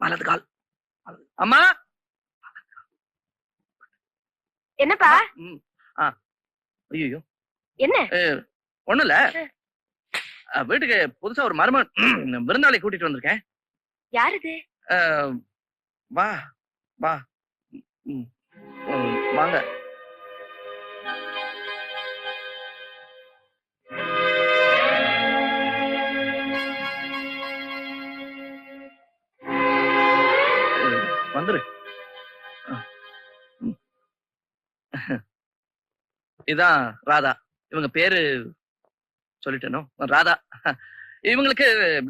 வலது கால். அம்மா! என்னப்பா? ஐயோ என்ன? ஒண்ணும் இல்ல வீட்டுக்கு புதுசா ஒரு மருமன் விருந்தாளி கூட்டிட்டு வந்திருக்கேன். யார் இது அஹ், வா. வா வாங்க. இதான் ராதா. இவங்க பேரு சொல்லிட்டேனோ? ராதா. இவங்களுக்கு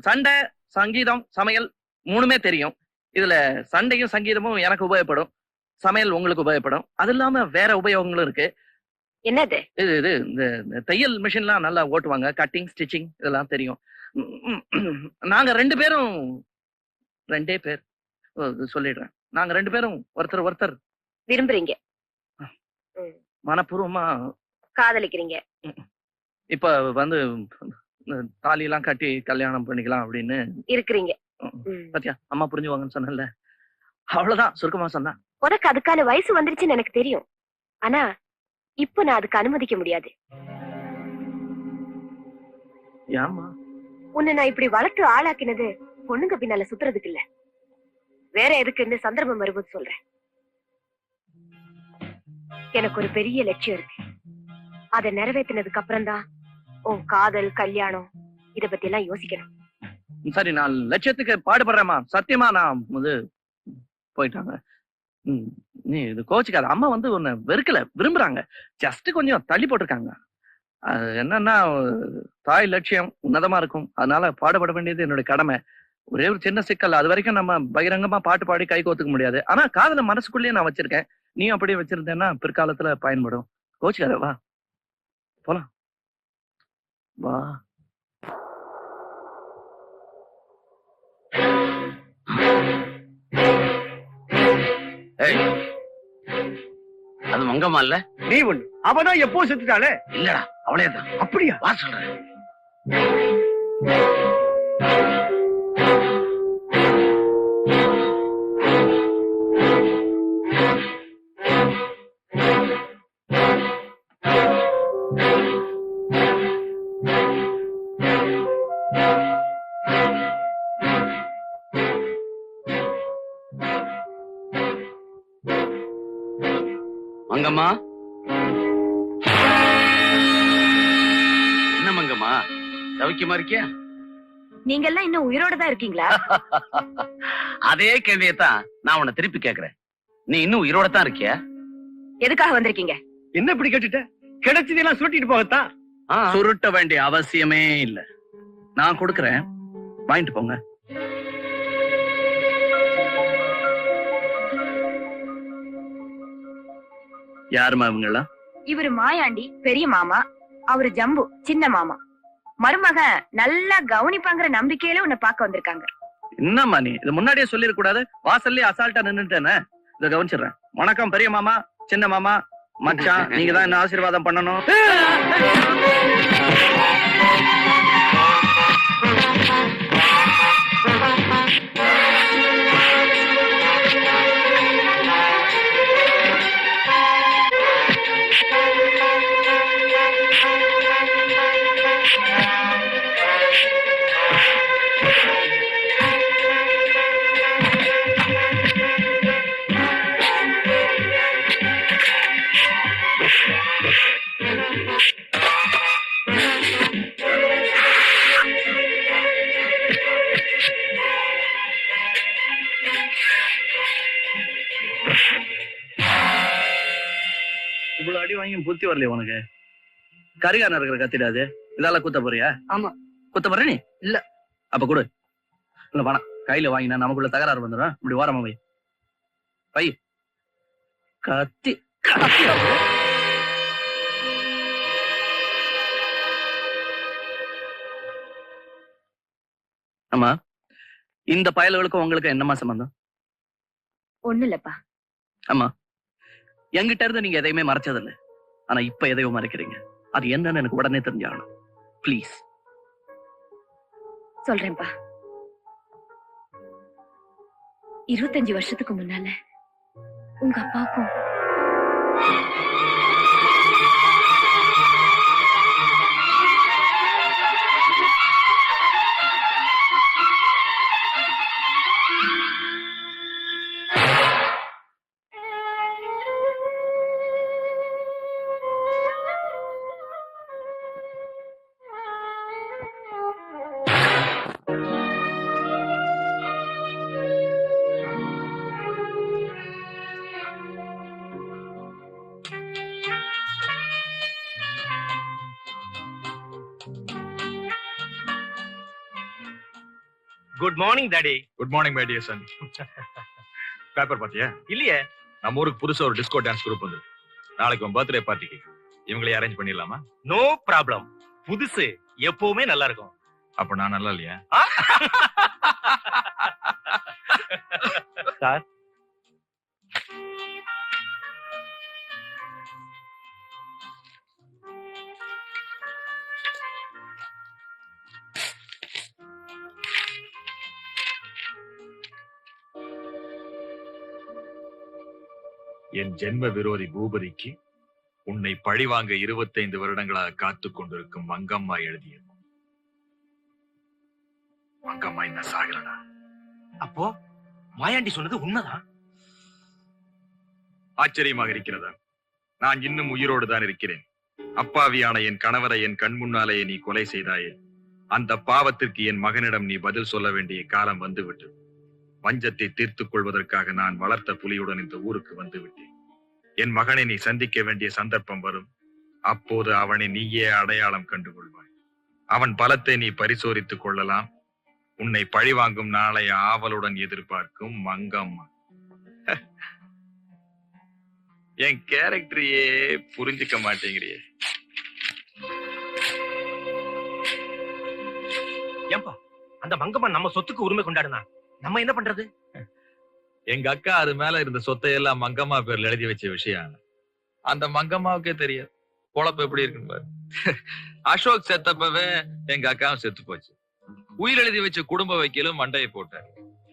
சண்டை சங்கீதம் சமையல் மூணுமே தெரியும். இதுல சண்டையும் சங்கீதமும் எனக்கு உபயோகப்படும். சமையல் உங்களுக்கு உபயோகப்படும். அது இல்லாம வேற உபயோகங்களும் இருக்கு. என்னது? இது இது இந்த தையல் மிஷின்லாம் நல்லா ஓட்டுவாங்க. கட்டிங் ஸ்டிச்சிங் இதெல்லாம் தெரியும். நாங்க ரெண்டு பேரும் ரெண்டே பேர். சொல்லிடுறேன். நாங்க ரெண்டு பேரும் ஒருத்தர் ஒருத்தர். விரும்புறீங்க. மனப்பூர்வமா காதலிக்கிறீங்க. இப்ப வந்து தாலி எல்லாம் கட்டி கல்யாணம் பண்ணிக்கலாம் அப்படின்னு இருக்கிறீங்க. பாத்தியா? அம்மா புரிஞ்சுவாங்கன்னு சொன்னேன்ல. அவ்வளவுதான் சுருக்கமா சொன்னா. உனக்கு அதுக்கான வயசு வந்துருச்சுன்னு எனக்கு தெரியும். ஆனா இப்ப நான் அதுக்கு அனுமதிக்க முடியாது. ஏம்மா? உன்னை நான் இப்படி வளர்த்து ஆளாக்கினது பொண்ணுங்க பின்னால சுத்துறதுக்கு இல்ல. வேற எதுக்குன்னு சந்தர்ப்பம் வரும்போது சொல்றேன். எனக்கு ஒரு பெரிய லட்சியம் இருக்கு. அதை நிறைவேற்றினதுக்கு அப்புறம் தான் உன் காதல் கல்யாணம் இத பத்தி எல்லாம் யோசிக்கணும் சரி நான் லட்சியத்துக்கு பாடுபடுறேம்மா. சத்தியமா நான் வந்து போயிட்டாங்க. நீ இது கோச்சுக்காத அம்மா வந்து உன்னை வெறுக்கல விரும்புறாங்க. ஜஸ்ட் கொஞ்சம் தள்ளி போட்டிருக்காங்க. அது என்னன்னா தாய் லட்சியம் உன்னதமா இருக்கும். அதனால பாடுபட வேண்டியது என்னோட கடமை. ஒரே ஒரு சின்ன சிக்கல். அது வரைக்கும் நம்ம பகிரங்கமா பாட்டு பாடி கை கோத்துக்க முடியாது. ஆனா காதல மனசுக்குள்ளேயே நான் வச்சிருக்கேன். நீயும் அப்படியே வச்சிருந்தேன்னா பிற்காலத்துல பயன்படும். கோச்சுக்காத வா. போலாம். வா. அது மங்கம்மா இல்ல? நீ ஒண்ணு. அவதான் எப்போ செத்துட்டாளே? இல்லடா அவளே தான். அப்படியா? வா சொல்றேன். மங்கம்மா? என்ன மங்கம்மா? சௌக்கியமா இருக்கியா? நீங்க எல்லாம் இன்னும் உயிரோட தான் இருக்கீங்களா? அதே கேள்வியத்தான் நான் உன்னை திருப்பி கேக்குறேன். நீ இன்னும் உயிரோட தான் இருக்கியா? எதுக்காக வந்திருக்கீங்க? என்ன இப்படி கேட்டுட்ட? கிடைச்சதெல்லாம் சுட்டிட்டு போகத்தான். சுருட்ட வேண்டிய அவசியமே இல்ல. நான் கொடுக்கறேன். வாங்கிட்டு போங்க. யாருமா இவங்கெல்லாம்? இவரு மாயாண்டி பெரிய மாமா அவரு ஜம்பு சின்ன மாமா. மருமக நல்லா கவனிப்பாங்கிற நம்பிக்கையில உன்னை பார்க்க வந்திருக்காங்க. என்னம்மா நீ? இது முன்னாடியே சொல்லிருக்க கூடாது. வாசல்லே அசால்ட்டா நின்னுட்டேனே. இத கவனிச்சிடுறேன். வணக்கம் பெரிய மாமா சின்ன மாமா மச்சான் நீங்க தான் என்ன ஆசீர்வாதம் பண்ணணும்? வாங்கி புத்தி வரலையே உனக்கு? கரிகான இருக்கிற கத்திடாது இதால குத்த போறியா? ஆமா. குத்த போற நீ? இல்ல. அப்ப கொடு. இல்ல வேணாம் கையில வாங்கினா நமக்குள்ள தகராறு வந்துடும். இப்படி ஓரமா வை. பை. கத்தி. கத்தி. ஆமா இந்த பயல்களுக்கும் உங்களுக்கு என்னமா சம்பந்தம்? ஒண்ணு இல்லப்பா ஆமா என்கிட்ட இருந்து நீங்க எதையுமே மறைச்சதில்ல. ஆனா இப்ப எதையோ மறைக்கிறீங்க. அது என்னன்னு எனக்கு உடனே தெரிஞ்சாகணும். ப்ளீஸ் சொல்றேன்பா. இருபத்தஞ்சு வருஷத்துக்கு முன்னால உங்க அப்பாவுக்கும் good morning daddy good morning my dear son paper பாத்தியா இல்லையே. நம்ம ஊருக்கு புதுசா ஒரு டிஸ்கோ டான்ஸ் குரூப் வந்து நாளைக்கு உன் பர்த்டே பார்ட்டிக்கு இவங்களே அரேஞ்ச் பண்ணிடலாமா? நோ ப்ராப்ளம் புதுசு எப்பவுமே நல்லா இருக்கும். அப்ப நான் நல்லா இல்லையா? சார் என் ஜென்ம விரோதி பூபதிக்கு உன்னை பழிவாங்க இருபத்தைந்து வருடங்களாக காத்துக் கொண்டிருக்கும் மங்கம்மா எழுதியது. மங்கம்மா என்ன சாகலடா அப்போ மாயாண்டி சொன்னது உண்மைதான் ஆச்சரியமாக இருக்கிறதா? நான் இன்னும் உயிரோடு தான் இருக்கிறேன். அப்பாவியான என் கணவரை என் கண் முன்னாலேயே நீ கொலை செய்தாயே. அந்த பாவத்திற்கு என் மகனிடம் நீ பதில் சொல்ல வேண்டிய காலம் வந்துவிட்டது. வஞ்சத்தை தீர்த்துக் கொள்வதற்காக நான் வளர்த்த புலியுடன் இந்த ஊருக்கு வந்து விட்டேன் என் மகனை நீ சந்திக்க வேண்டிய சந்தர்ப்பம் வரும். அப்போது அவனை நீயே அடையாளம் கண்டு கொள்வாய் அவன் பலத்தை நீ பரிசோதித்துக் கொள்ளலாம். உன்னை பழிவாங்கும் நாளை ஆவலுடன் எதிர்பார்க்கும் மங்கம்மா. என் கேரக்டரையே புரிஞ்சுக்க மாட்டேங்கிறியே. ஏன்பா அந்த மங்கம்மா நம்ம சொத்துக்கு உரிமை கொண்டாடுனா? நம்ம என்ன பண்றது? எங்க அக்கா அது மேல இருந்த சொத்தை எல்லாம் மங்கம்மா பேர்ல எழுதி வச்ச விஷயம். அந்த மங்கம்மாவுக்கே தெரியாது. குழப்பம் எப்படி இருக்குன்னு பாரு. அசோக் செத்தப்பவே எங்க அக்காவும் செத்து போச்சு. உயிர் எழுதி வச்ச குடும்ப வைக்கலும் மண்டையை போட்டார்.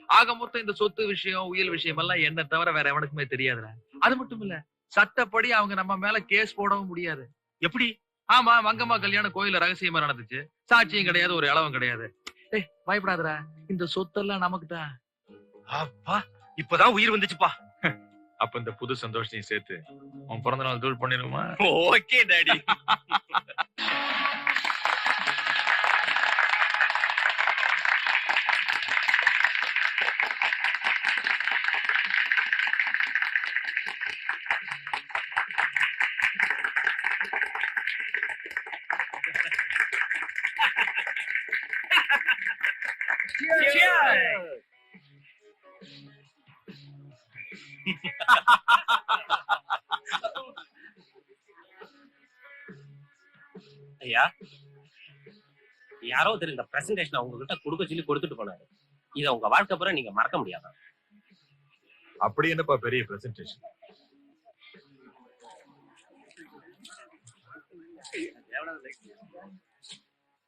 ஆக மொத்தம் இந்த சொத்து விஷயம் உயிர் விஷயம் எல்லாம் என்ன தவிர வேற எவனுக்குமே தெரியாதுடா. அது மட்டும் இல்ல சட்டப்படி அவங்க நம்ம மேல கேஸ் போடவும் முடியாது. எப்படி? ஆமா மங்கம்மா கல்யாணம் கோயில ரகசியமா நடந்துச்சு. சாட்சியும் கிடையாது ஒரு இளவும் கிடையாது. ஏய் பயப்படாதடா. இந்த சொத்தெல்லாம் நமக்கு தான் அப்பா இப்பதான் உயிர் வந்துச்சுப்பா. அப்ப இந்த புது சந்தோஷத்தையும் சேர்த்து உன் பிறந்த நாள் தூள் பண்ணிடுமா ஓகே டாடி. ஐயா யாரோ ஒருத்தர் இந்த பிரசன்டேஷன் உங்ககிட்ட கொடுக்க சொல்லி கொடுத்துட்டு போனாரு. இதை உங்க வாழ்க்கை பூரா நீங்க மறக்க முடியாதா? அப்படி என்னப்பா பெரிய பிரசன்டேஷன்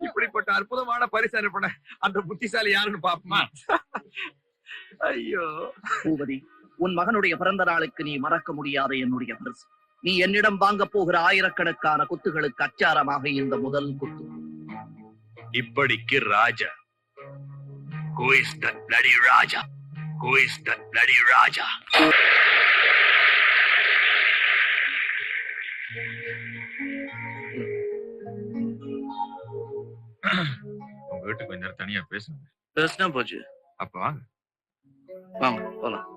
இப்படிப்பட்ட அற்புதமான பரிசு அனுப்பின அந்த புத்திசாலி யாருன்னு பாப்போமா ஐயோ. பூபதி உன் மகனுடைய பிறந்த நாளுக்கு நீ மறக்க முடியாத என்னுடைய பரிசு. நீ என்னிடம் வாங்க போகிற ஆயிரக்கணக்கான குத்துகளுக்கு அச்சாரமாக இந்த முதல் குத்து. இப்படிக்கு ராஜா. Who is that bloody Raja? Who is that bloody ராஜா? போயிட்டு கொஞ்ச நேரம் தனியா பேசுங்க. பேசினா போச்சு. அப்ப வாங்க. வாங்க போலாம்.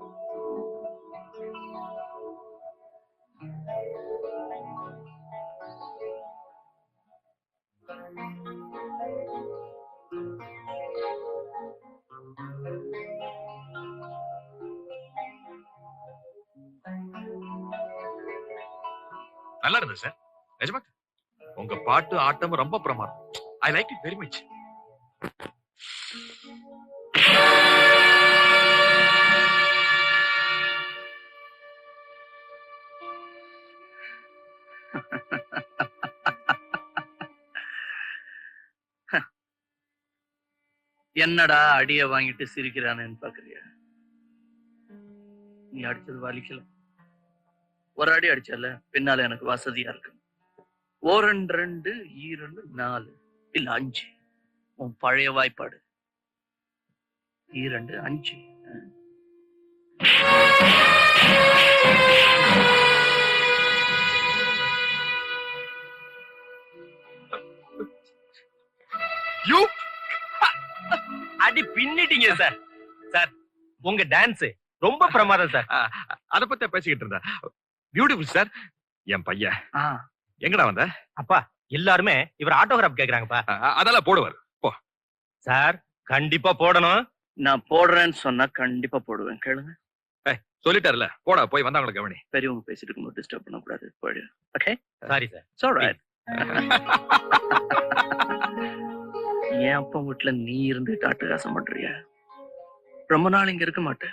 நல்லா இருந்தது சார் நிஜமா? உங்க பாட்டு ஆட்டம் ரொம்ப பிரமாதம். I like it very much என்னடா அடிய வாங்கிட்டு சிரிக்கிறானேன்னு பாக்குறியா நீ அடிச்சது வலிக்கல. ஒரு அடி அடிச்சல பின்னால எனக்கு வசதியா இருக்கு. ஓரண்டு ரெண்டு ஈரண்டு நாலு இல்ல அஞ்சு. உன் பழைய வாய்ப்பாடு. ஈ ரெண்டு அஞ்சு. யூ! அடி பின்னிட்டீங்க சார். சார் உங்க டான்ஸ் ரொம்ப பிரமாதம் சார். அத பத்தி பேசிக்கிட்டு இருந்தா பியூட்டிஃபுல் சார். என் பையன். எங்கடா வந்த? அப்பா எல்லாருமே இவர் ஆட்டோகிராஃப் கேக்குறாங்கப்பா. அதெல்லாம் போடுவார். சார் கண்டிப்பா போடணும். நான் போடுறேன்னு சொன்னா கண்டிப்பா போடுவேன். கேளுங்க. சொல்லிட்டாருல. போடா போய் வந்தவங்களை கவனி. பெரியவங்க பேசிட்டு இருக்கும்போது டிஸ்டர்ப் பண்ணக்கூடாது. போயிடு. Okay sorry sir right. என் அப்பா வீட்டுல நீ இருந்துட்டு அட்டகாசம் பண்றிய? ரொம்ப நாள் இங்க இருக்க மாட்டேன்.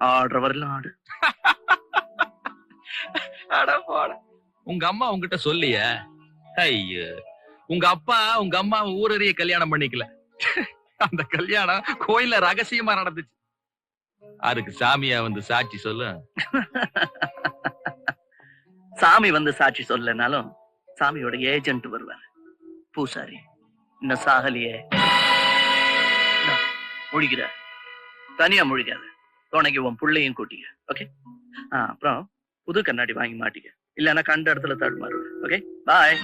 ஆடுற வரலாம் ஆடு. அட போடா. உங்க அம்மா உங்ககிட்ட சொல்லிய. ஐயோ. உங்க அப்பா உங்க அம்மா ஊரறிய கல்யாணம் பண்ணிக்கல. அந்த கல்யாணம் கோயில்ல ரகசியமா நடந்துச்சு. அதுக்கு சாமியா வந்து சாட்சி சொல்லு. சாமி வந்து சாட்சி சொல்லனாலும் சாமியோட ஏஜென்ட் வருவார். பூசாரி இன்னும் சாகலியே. இந்தா, முழிக்கிற தனியா முழிக்காத. துணைக்கு உன் புள்ளையும் கூட்டிக்க ஓகே அப்புறம் புது கண்ணாடி வாங்கி மாட்டிக்க. இல்லைன்னா கண்ட இடத்துல தடுமாறுவேன் ஓகே பாய்